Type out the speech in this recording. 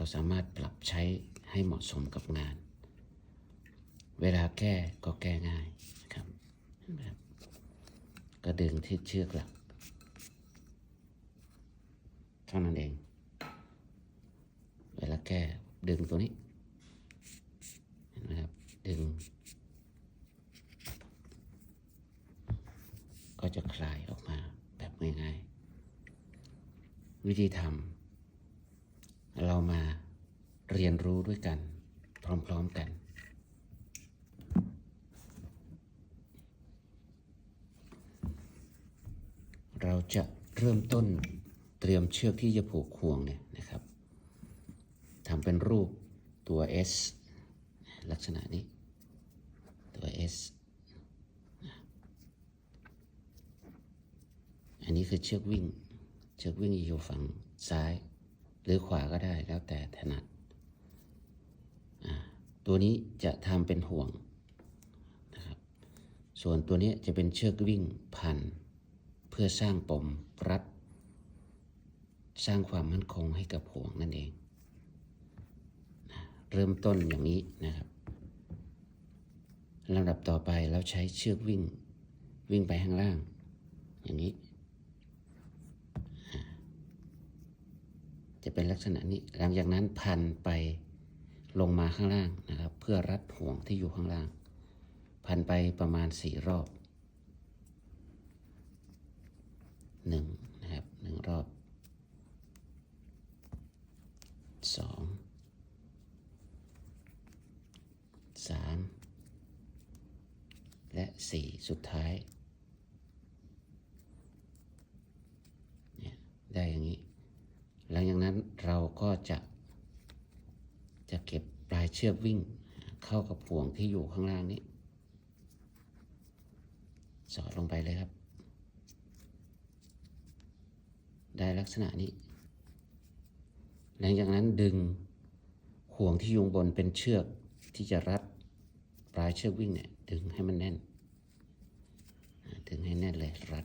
เราสามารถปรับใช้ให้เหมาะสมกับงาน เวลาแก้ก็แก้ง่ายนะครับเห็นไหมครับก็ดึงที่เชือกหลักเท่านั้นเอง เวลาแก้ดึงตัวนี้เห็นไหมครับดึง ก็จะคลายออกมาแบบง่ายๆ วิธีทำ เรามาเรียนรู้ด้วยกัน พร้อมๆกัน เราจะเริ่มต้นเตรียมเชือกที่จะผูกห่วงเนี่ยนะครับทำเป็นรูปตัว S ลักษณะนี้ ตัว S อันนี้คือเชือกวิ่ง เชือกวิ่งอยู่ฝั่งซ้าย หรือขวาก็ได้แล้วแต่ถนัด ตัวนี้จะทำเป็นห่วงนะครับ ส่วนตัวนี้จะเป็นเชือกวิ่งพัน เพื่อสร้างปมรัด สร้างความมั่นคงให้กับห่วงนั่นเองนะเริ่มต้นอย่างนี้นะครับลำดับต่อไปเราใช้เชือกวิ่ง วิ่งไปข้างล่าง อย่างนี้อ่า จะเป็นลักษณะนี้ หลังจากนั้นพันไปลงมาข้างล่างนะครับ เพื่อรัดห่วงที่อยู่ข้างล่าง พันไปประมาณสี่รอบหนึ่งนะครับหนึ่งรอบสองสามและสี่สุดท้าย จะจะเก็บปลายเชือกวิ่งเข้ากับห่วงที่อยู่ข้างล่างนี้ สอดลงไปเลยครับ ได้ลักษณะนี้ หลังจากนั้นดึงห่วงที่ยุงบนเป็นเชือกที่จะรัดปลายเชือกวิ่งเนี่ย ดึงให้มันแน่น ดึงให้แน่นเลยรัด